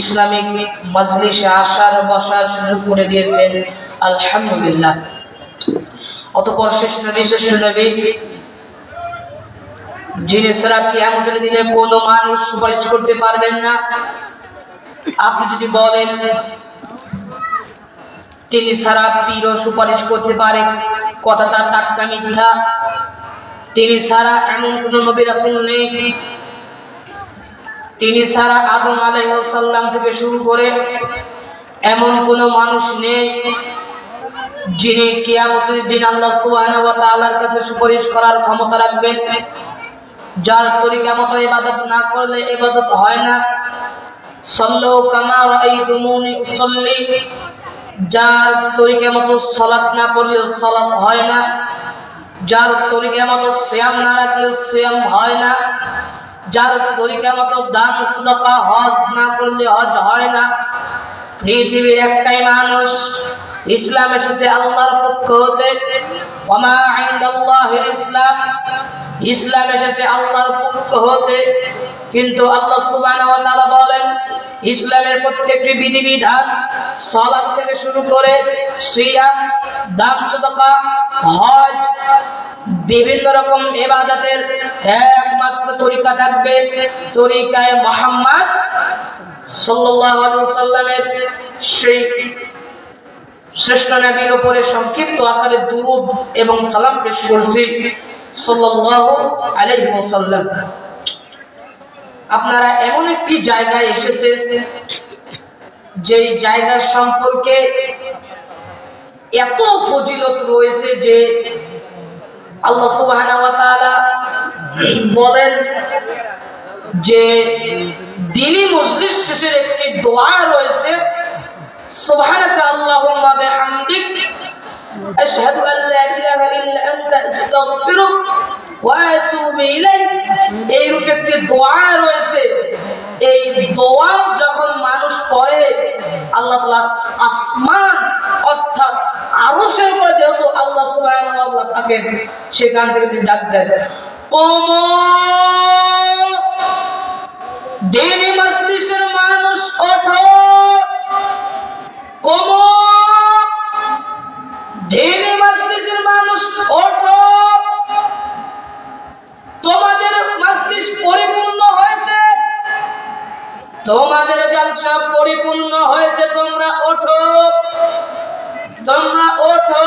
Islamic মজলিসে আসার বসার সুযোগ করে দিয়েছেন আলহামদুলিল্লাহ। অতপর শেষ নবী শেষ নবী, যিনি সারা কিয়ামতের দিনে কোনো মানুষ সুপারিশ করতে পারবেন না। আপনি যদি বলেন, তিনি সারা পীরও সুপারিশ করতে পারে, কথাটা টাটকা মিথ্যা। তিনি সারা এমন কোন নবী রাসূল নেই। তিনি সারা আদম আলাইসাল্লাম থেকে শুরু করে এমন কোন মানুষ নেই যিনি কিয়ামতের দিন আল্লাহ ওয়া কাছে সুপারিশ করার ক্ষমতা রাখবেন। যার তরিকা মতো ইবাদত না করলে ইবাদত হয় না। সাল্লু কামা রাআইতুমুনি উসাল্লি। যার তরিকা মতো সালাত না করলে সালাত হয় না। যার তরিকা মতো সিয়াম না রাখলে সিয়াম হয় না। যার তরিকা মতো দান সদকা, হজ না করলে হজ হয় না। পৃথিবীর একটাই মানুষ, ইসলাম এসেছে আল্লাহর পক্ষ হতে। ইসলাম ইসলাম এসেছে আল্লাহর পক্ষ হতে। কিন্তু আল্লাহ তাআলা বলেন, ইসলামের প্রত্যেকটি বিধিবিধান সালাত থেকে শুরু করে সিয়াম, দান সদকা, হজ বিভিন্ন রকম এবাদতের একমাত্র তরিকা থাকবে তরিকায় মোহাম্মদ সাল্লামের সেই শ্রেষ্ঠ নবীর উপরে সংক্ষিপ্ত আকারে দুরূদ এবং সালাম পেশ করছি সাল্লাল্লাহু আলাইহি ওয়াসাল্লাম। আপনারা এমন একটি জায়গায় এসেছেন যেই জায়গা সম্পর্কে এত ফজিলত রয়েছে যে আল্লাহ সুবহানাহু ওয়া তাআলা বলেন যে দিনী মজলিস শেষের একটি দোয়া রয়েছে সুবহানাকা আল্লাহুম্মা বিহামদিক আল লা ইলাহা ইল্লা আনতা, আস্তাগফিরুক ওয়া আতুবু ইলাইক। এই রূপে একটি দোয়া রয়েছে। এই দোয়া যখন মানুষ পড়ে, আল্লাহ তাআলা আসমান অর্থাৎ আরশের উপরে যেহেতু আল্লাহ সুবহানাহু ওয়া তাআলা সেখান থেকে তিনি ডাক দেন। কম দিনী মজলিসের মানুষ ওঠো! কম দিনী মজলিসের মানুষ ওঠো! তোমাদের মজলিস পরিপূর্ণ হয়েছে? তোমাদের জলসা পরিপূর্ণ হয়েছে, তোমরা ওঠো! তোমরা ওঠো।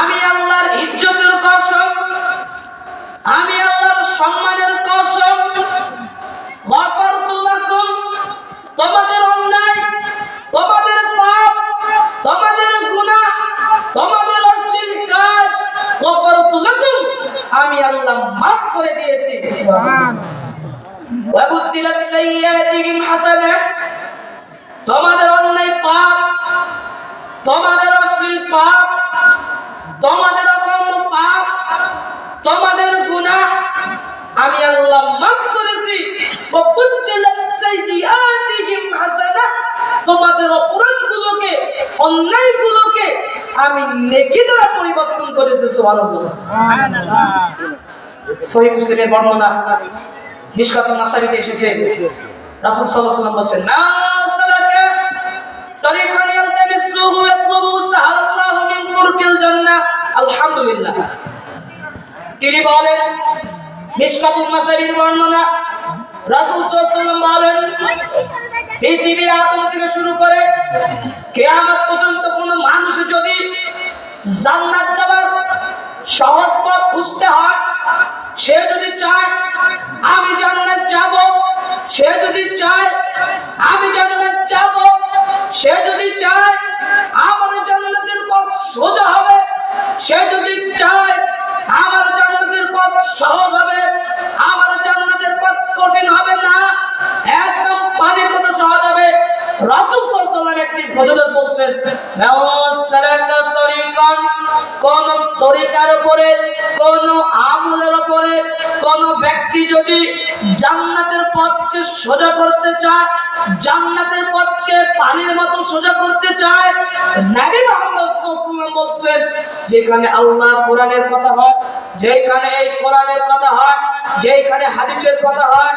আমি আল্লাহর ইজ্জতের কসম। আমি আল্লাহর সম্মানের কসম। তোমাদের অন্যায় তোমাদের পাপ তোমাদের গুনাহ তোমাদের অশ্লীল কাজ আমি আল্লাহ মাফ করে দিয়েছি। ওয়াবুদ্দিলাত সাইয়্যাতিহিম হাসানাত। তোমাদের অন্যায় পাপ তোমাদের অশ্লীল পাপ তোমাদের অকর্ম পাপ তোমাদের গুনাহ আমি আল্লাহ মাফ করেছি। তোমাদের অপরাধগুলোকে অন্যায়গুলোকে আমি নেকি দ্বারা পরিবর্তন করেছি সুবহানাল্লাহ। সহি মুসলিমের বর্ণনা মিশকাত নাসারিতে এসেছে। রাসূল সাল্লাল্লাহু আলাইহি ওয়াসাল্লাম বলেন না সালাকা তরিকান ইয়ালতামিসুহু মিন তুরকিল জান্নাহ। আলহামদুলিল্লাহ। তিনি বলেন মিশকাতুল মাসারির বর্ণনা রাসূল ওয়াসাল্লাম বলেন, পৃথিবীর আদম থেকে শুরু করে কিয়ামত পর্যন্ত কোন মানুষ যদি জান্নাত যাওয়ার সহজ পথ খুঁজতে হয়, সে যদি চায়, আমি জান্নাত যাব। সে যদি চায়, আমি জান্নাত যাব সে যদি চায়, আমার জান্নাতের পথ সোজা হবে। সে যদি চায়, আমার জান্নাতের পথ সহজ হবে। আমার জান্নাতের পথ কঠিন হবে না। একদম পানির মতো সহজ হবে। রাসূল একটি বলছেন কোন তরিকার কোন ব্যক্তি যদি জান্নাতের পথকে সোজা করতে চায় জান্নাতের পথকে পানির মতো সোজা করতে চায় নবী মুহাম্মদ সাল্লাল্লাহু বলছেন যেখানে আল্লাহ কোরআনের কথা হয় যেখানে এই কোরআনের কথা হয় যেখানে হাদিসের কথা হয়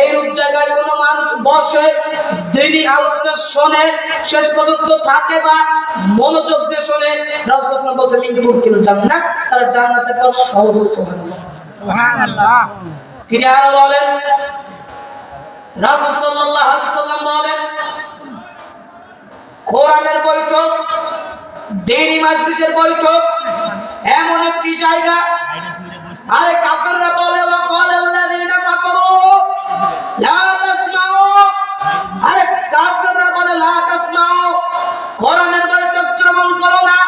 এইরূপ জায়গায় কোনো মানুষ বসে দিনই আলোচনা শোনে শেষ পর্যন্ত থাকে বা মনোযোগ দিয়ে শোনে রাসূল বলছেন মিনকুর কিল জান্নাত তারা জান্নাতে তো সহজ সুবহানাল্লাহ সুবহানাল্লাহ। তিনি আরও বলেন রাসূল আলাইহি সাল্লাম বলেন, কোরআনের বৈঠক দিনী মাজলিসের বৈঠক, এমন একটি জায়গা, আরে কাফেররা বলে, ওয়াকাল আল্লাযীনা কাফারু, লা তাসমাউ। আরে কাফেররা বলে, লা তাসমাউ। কোরআনের বৈঠক শ্রবণ করো না,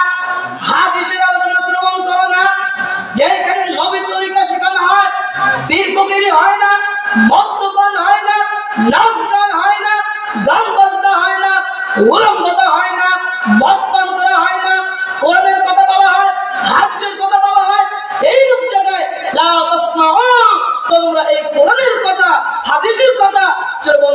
হাদিসের আলোচনা শ্রবণ করো না, যেখানে নবীর তরিকা শেখানো হয় বীর ফকিরি হয় না, মদ্যপান হয় না নাচ গান হয় না গান বাজনা হয় না উলঙ্গতা হয় না মদ পান করা হয় না কোরআনের কথা বলা হয় হাজ্যের কথা বলা হয় এইরূপ জায়গায় লা তাসমাউ তোমরা এই কোরআনের কথা হাদিসের কথা শ্রবণ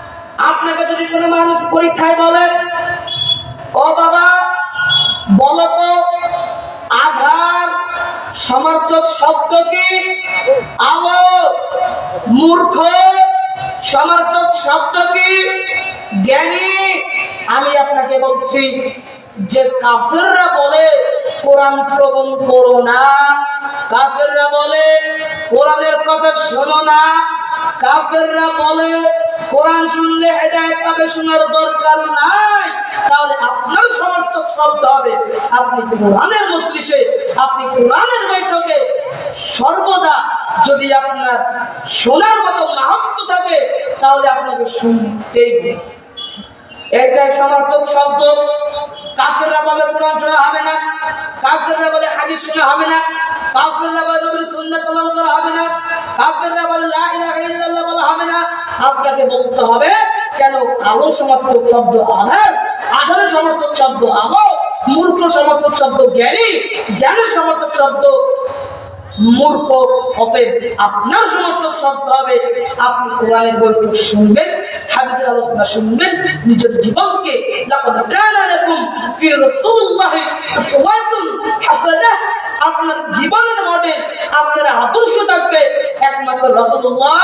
আপনাকে যদি কোনো মানুষ পরীক্ষায় বলে, ও বাবা, বলো তো, আধার সমর্থক শব্দ কি? আলো, মূর্খ সমর্থক শব্দ কি? জ্ঞানী, আমি আপনাকে বলছি যে কাফেররা বলে, কোরআন শ্রবণ করো না। কাফেররা বলে, কোরআনের কথা শোনো না। কাফেররা বলে কোরআন শুনলে হেদায়েত পাবে, শোনার দরকার নাই। তাহলে আপনার সমর্থক শব্দ হবে। আপনি কোরআনের মজলিসে, আপনি কোরআনের বৈঠকে সর্বদা যদি আপনার শোনার মতো মাহাত্ম থাকে, তাহলে আপনাকে শুনতেই হবে। এইটাই সমর্থক শব্দ। কাফেররা বলে কোরআন শোনা হবে না। কাফেররা বলে হাদিস শোনা হবে না। কাফেররা বলে সুন্নাত পালন করা হবে না। কাফেররা বলে লা ইলাহা ইল্লাল্লাহ বলা হবে না। আপনাকে বলতে হবে, কেন আলো সমর্থক শব্দ আধার আধারের সমর্থক শব্দ আলো, মূর্খ সমর্থক শব্দ জ্ঞানী, জ্ঞানের সমর্থক শব্দ মূর্খ আপনার সমর্থক শব্দ হবে, আপনি কোরআনের বৈঠক শুনবেন, হাদিসের আলোচনা শুনবেন, নিজের জীবনকে আপনার জীবনের মডেল, আপনার আদর্শ থাকবে একমাত্র রাসূলুল্লাহ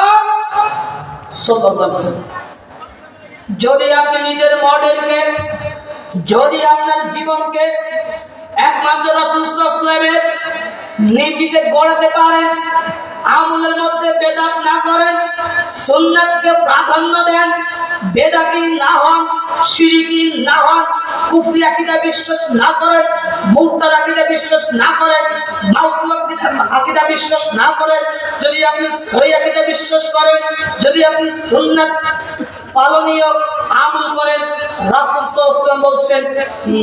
যদি আপনি নিজের মডেলকে যদি আপনার জীবনকে একমাত্র রসুলের নীতিতে গড়াতে পারেন, আমলের মধ্যে বেদাত না করেন, সুন্নাতকে প্রাধান্য দেন, বেদাতি না হন শিরিকি না হন, কুফরি আকিদা বিশ্বাস না করেন মুক্তার আকিদা বিশ্বাস না করেন আকিদা বিশ্বাস না করেন, যদি আপনি সহি আকিদা বিশ্বাস করেন, যদি আপনি সুন্নাত পালনীয় আমল করেন, রাসূল আলাইহি বলছেন,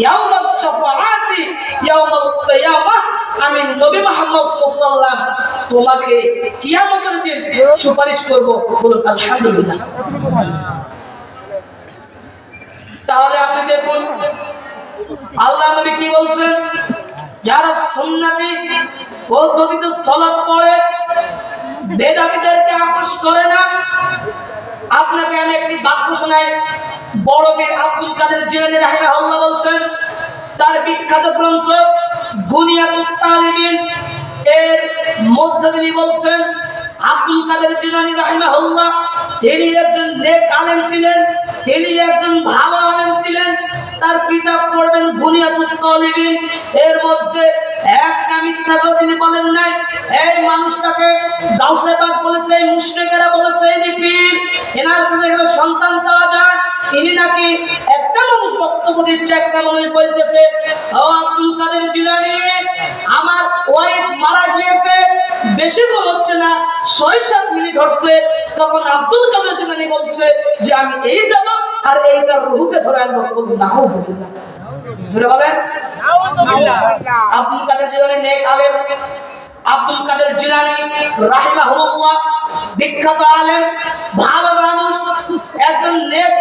ইয়াউমাস শাফাআতি ইয়াউমাল আমি নবী মুহাম্মদ আলাইহি তোমাকে কিয়ামতের দিন সুপারিশ করব। বলুন, আলহামদুলিল্লাহ। তাহলে আপনি দেখুন, আল্লাহ নবী কি বলছেন? যারা সলাপ করে না, আপনাকে আমি একটি বাক্য শোনাই। বড় বীর আব্দুল কাদের জিলানী রাহিমাহুল্লাহ বলছেন তার বিখ্যাত গ্রন্থ তালিবিন এর মধ্যে তিনি বলছেন, আব্দুল কাদের জিলানী রাহিমাহুল্লাহ, তিনি একজন নেক আলেম ছিলেন, তিনি একজন ভালো আলেম ছিলেন, তার কিতাব পড়বেন তালিবিন এর মধ্যে একটা মিথ্যা কথা তিনি বলেন নাই, এই মানুষটাকে গাউসে পাক বলেছে এই মুশরিকেরা বলেছে ইনি পীর এনার কাছে সন্তান চাওয়া যায়, ইনি নাকি মানুষ বক্তব্য দিচ্ছে একটা মানুষ বলতেছে আব্দুল কাদের জিলানি আমার ওয়াইফ মারা গিয়েছে বেশি বল হচ্ছে না ছয় সাত মিনিট হচ্ছে তখন আব্দুল কাদের জিলানি বলছে যে আমি এই যাব আর এই তার রুহুকে ধরে আনব। নাও না বলেন। আব্দুল কাদের জিলানি নেক আলেম। আব্দুল কাদের জিলানি রাহিমাহুল্লাহ বিখ্যাত আলেম ভালো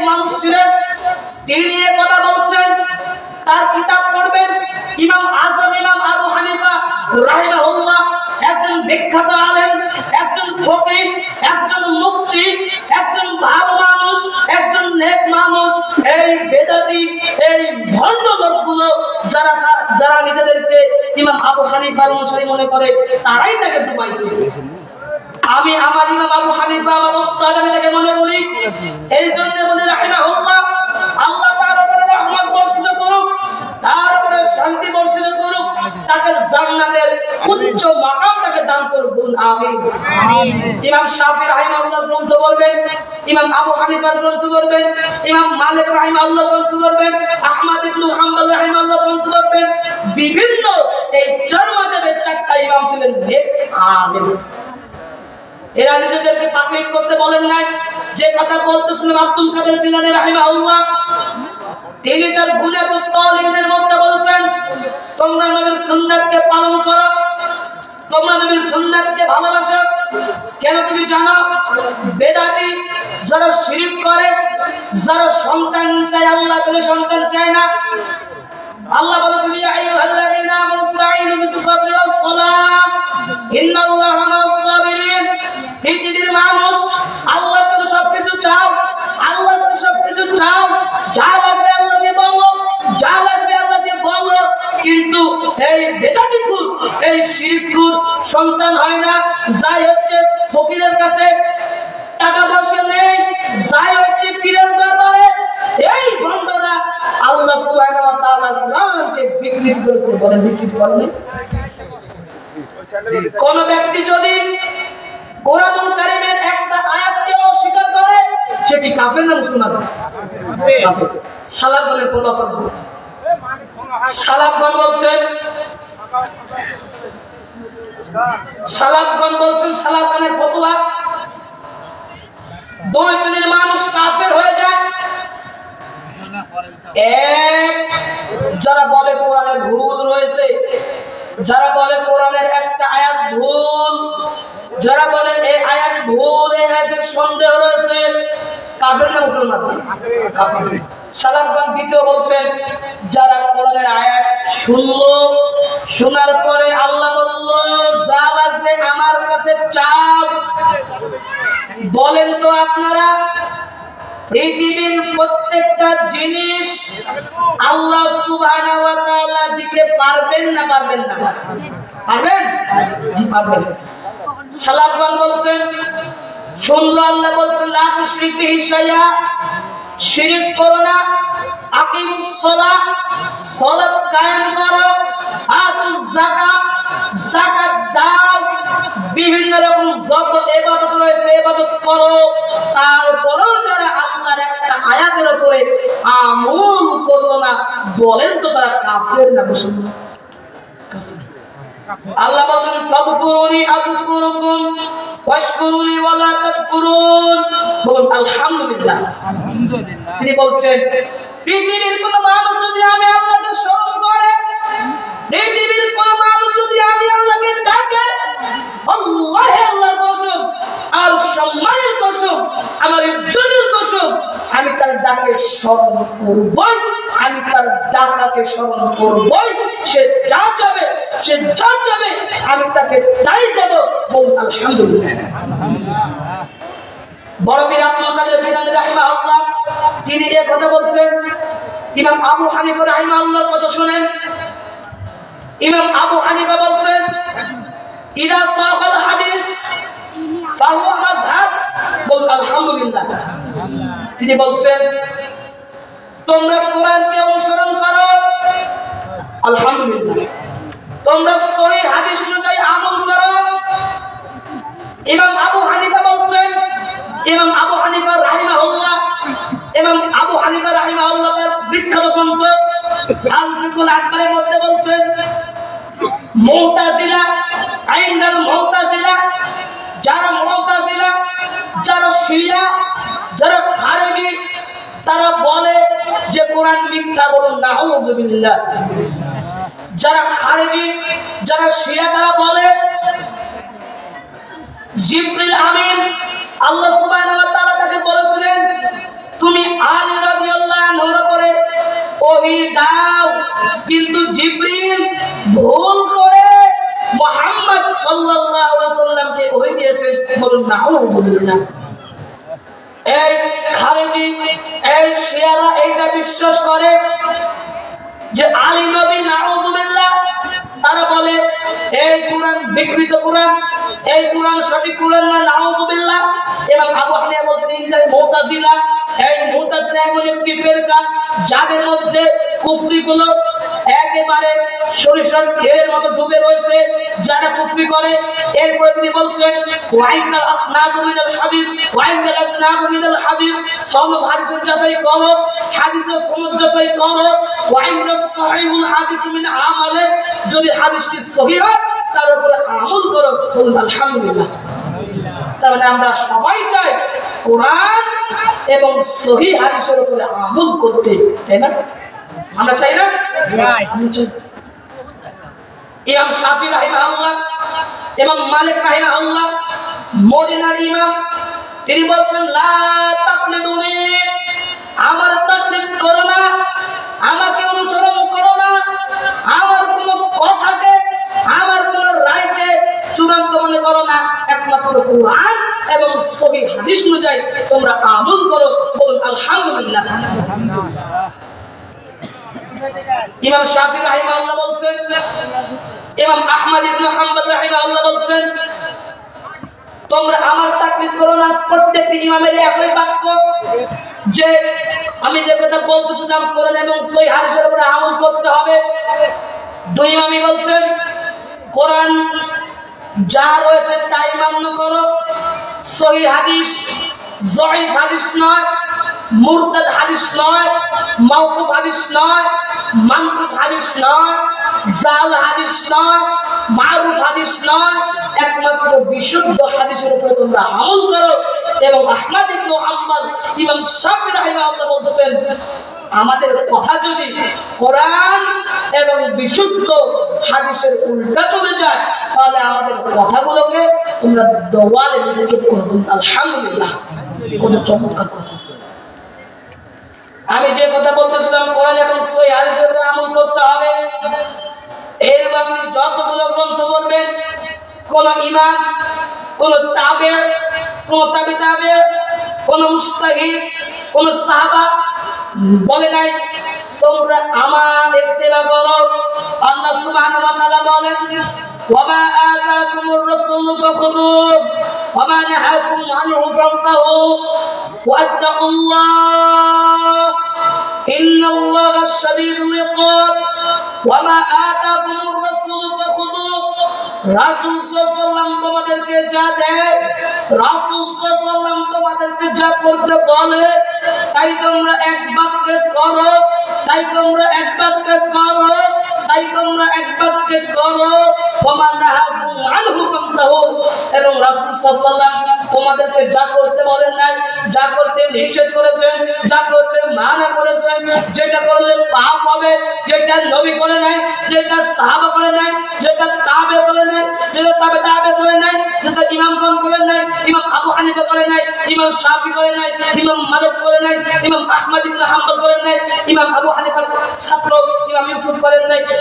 মানুষ ছিলেন। তিনি এ কথা বলছেন, তার কিতাব পড়বেন। ইমাম আজম, ইমাম আবু হানিফা রাহিমাহুল্লাহ একজন বিখ্যাত আলেম, একজন ফকিহ একজন মুফতি, একজন ভালো মানুষ, একজন নেক মানুষ। এই বেদাতি, এই ভণ্ড লোকগুলো যারা যারা নিজেদেরকে ইমাম আবু হানিফার অনুসারী মনে করে, তারাই তাকে ডুবাইছে। আমি আমার ইমাম আবু হানিফা আমার উস্তাদ আমি তাকে মনে করি। এই জন্য বলি রাহিমাহুল্লাহ আল্লাহ তার উপরে রহমত বর্ষিত করুক তার উপরে শান্তি বর্ষিত করুক তাকে জান্নাতের উচ্চ মাকাম তাকে দান করুক। বলুন আমিন। ইমাম শাফি রাহিমাহুল্লাহ গ্রন্থ বলবেন ইমাম আবু হানিফার গ্রন্থ বলবেন ইমাম মালিক রাহিমাহুল্লাহ গ্রন্থ বলবেন আহমদ ইবনু হাম্বল রাহিমাহুল্লাহ গ্রন্থ বলবেন বিভিন্ন এই মাযহাবের চারটা ইমাম ছিলেন নেক আলেম। এরা নিজেদেরকে তাকলিদ করতে বলেন নাই। যে কথা বলতেছিলেন আব্দুল কাদের জিলানী রাহিমাহুল্লাহ, তিনি তার গুনাহুত তালিমদের মধ্যে বলছেন, তোমরা নবীর সুন্নাতকে পালন করো, তোমরা নবীর সুন্নাতকে ভালোবাসো। কেন তুমি জানো? বেদাতি যারা শিরিক করে, যারা সন্তান চায়, আল্লাহ থেকে সন্তান চায় না। আল্লাহ বলেছেন, ইয়া আইয়ুহাল্লাযীনা আমানু ইসতাঈনু বিস-সাবরি ওয়াস-সালাহ ইন্নাল্লাহা মা'আস-সাবিরিন পৃথিবীর মানুষ আল্লাহ থেকে সবকিছু চাও আল্লাহ থেকে সবকিছু চাও যা লাগবে আল্লাহকে বলো যা লাগবে আল্লাহকে বলো কিন্তু এই এই সন্তান হয় না যাই হচ্ছে ফকিরের কাছে টাকা পয়সা নেই যাই হচ্ছে পীরের দরবারে এই ভণ্ডরা আল্লাহ সুবহানাহু ওয়া তাআলার কোরআনকে বিকৃত করেছে বলে বিকৃত করেনি কোন ব্যক্তি যদি কোরআন কারিমের একটা আয়াতকে অস্বীকার করে সেটি কাফের না মুসলমান? কাফের। সালাফগণের প্রদর্শন সালাফগণ বলছেন সালাফগণ বলছেন? সালাফগণের ফতোয়া? দুই শ্রেণির মানুষ কাফের হয়ে যায় এক যারা বলে কোরআনের ভুল রয়েছে যারা বলে কোরআনের একটা আয়াত ভুল যারা বলে এই আয়াত ভুল এই আয়াতের সন্দেহ রয়েছে কাফের না মুসলমান? দ্বিতীয় বলছেন, যারা কোরআনের আয়াত শোনার পরে আল্লাহ বলল, যা লাগবে আমার কাছে চাও। বলেন তো আপনারা, পৃথিবীর প্রত্যেকটা জিনিস আল্লাহ সুবহানাহু ওয়া তাআলা পারবেন না পারবেন না? পারবেন? জি, পারবেন। বলছেন বিভিন্ন রকম যত ইবাদত রয়েছে ইবাদত করো, তারপরেও যারা আল্লাহর একটা আয়াতের উপরে আমল করল না, বলেন তো তারা কাফের না মুসলমান? আল্লাহ বলেন ফাদকুরুনি আযকুরুকুম ওয়াশকুরুলি ওয়ালা তাকফুরুন। বলুন আলহামদুলিল্লাহ। তিনি বলছেন পৃথিবীর কোন মানুষ যদি আমি আল্লাহকে স্মরণ করে পৃথিবীর কোন মানুষ যদি আমি আল্লাহকে ডাকে আল্লাহ আল্লাহর কসম আর সম্মানের কসম আমার ইজ্জতের কসম আমি তার ডাকে স্মরণ করবই। আমি তার ডাকাকে স্মরণ করবই। সে যা যাবে সে যা যাবে আমি তাকে তাই দেব বল আলহামদুলিল্লাহ। বড় বীর আব্দুল কাদের জিলানী রাহিমাহুল্লাহ, তিনি এই কথা বলছেন। ইমাম আবু হানিফা রাহিমাহুল্লাহর কথা শুনেন। ইমাম আবু হানিফা বলছেন, ইদা সাহাল হাদিস ফাহুয়া মাযহাব বল আলহামদুলিল্লাহ। তিনি বলছেন, তোমরা কোরআনকে অনুসরণ করো? আলহামদুলিল্লাহ। তোমরা সহিহ হাদিস অনুযায়ী আমল করো? ইমাম আবু হানিফা বলছেন, ইমাম আবু হানিফা রাহিমাহুল্লাহ, ইমাম আবু হানিফা রাহিমাহুল্লাহ তার বিখ্যাত গ্রন্থ আল ফিকুল আকবরের মধ্যে বলছেন, মুতাজিলা আইনাল মুতাজিলা, যারা মুতাজিলা, যারা শিয়া তারা বলে যে কোরআন মিথ্যা বলুন নাউযুবিল্লাহ যারা খারেজি, যারা শিয়া, তারা বলে, জিব্রিল আমিন, আল্লাহ সুবহানাহু ওয়া তাআলা তাকে বলেছিলেন, তুমি আলী রাদিয়াল্লাহু আনহুর উপরে ওহী দাও। কিন্তু জিবরিল ভুল করে মুহাম্মদ সাল্লাল্লাহু আলাইহি সাল্লামকে ওহী দিয়েছে, বলুন নাউযুবিল্লাহ এই খারেজি এই শিয়ারা এইটা বিশ্বাস করে যে আলী নবী নাউযুবিল্লাহ তারা বলে, এই কোরআন বিকৃত কোরআন, এই কোরআন সঠিক কোরআন না নাউযুবিল্লাহ এবং আবু হানিফা বলছেন ইনকার মুতাজিলা, এই মুতাজিলা এমন একটি ফিরকা, যাদের মধ্যে কুফরি গুলো একেবারে সরিষার তেলের মতো ডুবে রয়েছে, যারা কুফরি করে। এরপরে তিনি বলছেন, ওয়াইনাল আসনাদু মিনাল হাদিস, ওয়াইনাল আসনাদু মিনাল হাদিস, সনদ হাদিসের যাচাই করো, হাদিসের সনদ যাচাই করো। ওয়াইনাল সহিহুল হাদিস মিন আমালে, যদি হাদিসটি সহিহ হয়, তার উপরে আমল করো। বলুন, আলহামদুলিল্লাহ। তার মানে আমরা সবাই চাই কোরআন এবং সহি হাদিসের উপরে আমল করতে, তাই না? আমরা চাই না? ইমাম শাফি রাহিমাহুল্লাহ এবং মালিক রাহিমাহুল্লাহ মদিনার ইমাম তিনি বলছেন লা তাকলিদুনি আমার তাকলিদ করো না আমাকে অনুসরণ করো না আমার কোন কথাকে আমার কোন রায়কে চূড়ান্ত মনে করো না একমাত্র কোরআন এবং সহি হাদিস অনুযায়ী তোমরা আমল করো বলুন আলহামদুলিল্লাহ। ইমাম শাফি রাহিমাহুল্লাহ বলছেন, ইমাম আহমদ ইবনে হাম্বল রাহিমাহুল্লাহ বলছেন, তোমরা আমার তাকলিদ করো না, প্রত্যেকটি ইমামের একই বাক্য। যে আমি যে কথা বলতেছিলাম কোরআন এবং সহি হাদিসের উপরে আমল করতে হবে। দুই ইমামই বলছেন, কোরআন যা রয়েছে তাই মান্য করো, সহি হাদিস জয়ীফ হাদিস নয়, মুরতাদ হাদিস নয়, মাওকুফ হাদিস নয় মানকুফ হাদিস নয়, জাল হাদিস নয়, মারুফ হাদিস নয়, একমাত্র বিশুদ্ধ হাদিসের উপরে তোমরা আমল করো। এবং আহমদ ইবনে হাম্বল, ইমাম শাফি রাহিমাহুল্লাহ বলছেন, আমাদের কথা যদি কোরআন এবং বিশুদ্ধ হাদিসের উল্টা চলে যায়, তাহলে আমাদের কথাগুলোকে তোমরা দেওয়ালে নিক্ষেপ করব আলহামদুলিল্লাহ। কোন চমৎকার কথা আমি যে কথা বলতেছিলাম কোরআন এবং সই হাদিসের উপরে আমল করতে হবে এর আপনি যতগুলো গ্রন্থ বলবেন, কোন ইমাম, কোন তাবে, কোন তাবি তাবে, কোন মুস্তাহিদ, কোন সাহাবা বলে নাই, তোমরা আমার ইত্তেবা করো। আল্লাহ সুবহানাহু ওয়া তাআলা বলেন ওয়ামা আতাকুমুর রাসূলু ফাখুযুহু ওয়ামা নাহাকুম আনহু ফান্তাহু ওয়াত্তাকুল্লাহ ইন্নাল্লাহা শাদীদুল ইকাব ওয়ামা আতাকুমুর রাসূলু ফাখুযুহু রাসূল সাল্লাল্লাহু আলাইহি তোমাদেরকে যা দেয়, রাসূল আলাইহি তোমাদেরকে যা করতে বলে, তাই তোমরা এক বাক্যে করো, তাই তোমরা এক বাক্যে করো। তাই তোমরা এক বাক্যে করো ওমা নাহাকুম আনহু ফান্তাহু এবং রাসূল সাল্লাল্লাহু তোমাদেরকে যা করতে বলেন নাই, যা করতে নিষেধ করেছেন, যা করতে মানা করেছেন, যেটা করলে পাপ হবে, যেটা নবী করে নাই, যেটা সাহাবা করে নাই, যেটা তাবে করে নাই, যেটা তাবে তাবে করে নাই, যেটা ইমামগণ করে নাই, ইমাম আবু হানিফা করে নাই, ইমাম শাফি করে নাই, ইমাম মালিক করে নাই, ইমাম আহমদ ইবনে হাম্বল করেন নাই, ইমাম আবু হানিফার ছাত্র ইমাম ইউসুফ করেন নাই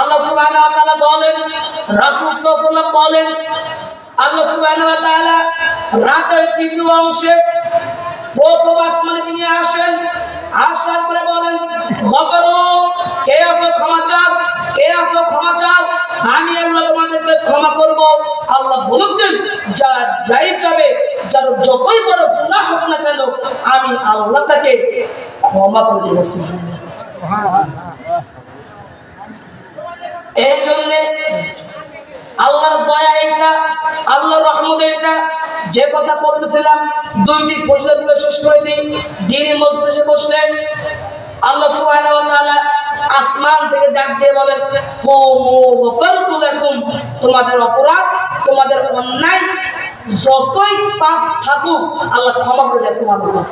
আল্লাহ তাআলা বলেন, রাসূল বলেন, আল্লাহ তাআলা রাতের তৃতীয় অংশে প্রথম আসমানে তিনি আসেন, আসার পরে বলেন, গফরু, কে আসো ক্ষমা চাও, কে আসো ক্ষমা চাও, আমি আল্লাহ তোমাদেরকে ক্ষমা করব, আল্লাহ বলেছেন যারা যাই যাবে যার যতই বড় গুনাহ হোক না কেন, আমি আল্লাহ তাকে ক্ষমা করে দেবো। এই জন্যে আল্লাহর দয়া এটা আল্লাহর রহমত এটা যে কথা বলতেছিলাম, দুইটি প্রশ্নগুলো শেষ করে দিই। দিনই মজলিসে বসলেন, আল্লাহ তাআলা আসমান থেকে ডাক দিয়ে বলেন তোমাদের অপরাধ, তোমাদের অন্যায় যতই পাপ থাকুক, আল্লাহ ক্ষমা করে দেয় সুবহানাল্লাহ।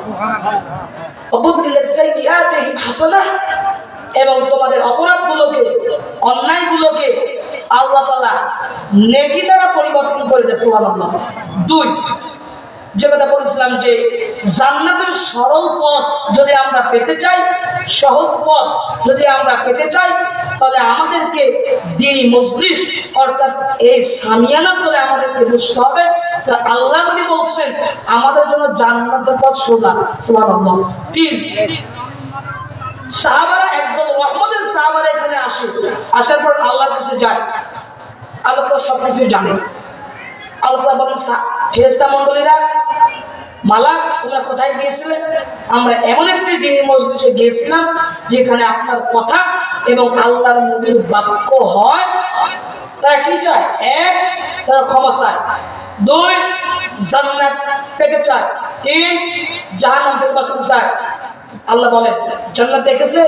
এবং তোমাদের অপরাধগুলোকে, অন্যায়গুলোকে আল্লাহ নেকি দ্বারা পরিবর্তন করে দেয় দুই, যে কথা বলেছিলাম যে জান্নাতের সরল পথ যদি আমরা পেতে চাই, সহজ পথ যদি আমরা পেতে চাই, তাহলে আমাদেরকে দিনী মজলিস, অর্থাৎ এই সামিয়ানা তলে আমাদেরকে বুঝতে হবে। আল্লাহ বলছেন, আমাদের জন্য জান্নাতের পথ সোজা, সুবহানাল্লাহ। তিন সাহাবারা একদল রহমতের সাহাবারা এখানে আসে। আসার পর আল্লাহর কাছে যায়। আল্লাহ তাআলা সবকিছু জানে। কোথায় আমরা এমন একটি দিনী মসজিদে গিয়েছিলাম, যেখানে আপনার কথা এবং আল্লাহর নবীর বাক্য হয়। তারা কি চায়? এক, তারা ক্ষমা চায়। দুই, জান্নাত পেতে চায়। তিন বাঁচতে চায়। আল্লাহ বলেন জান্নাত দেখেছে?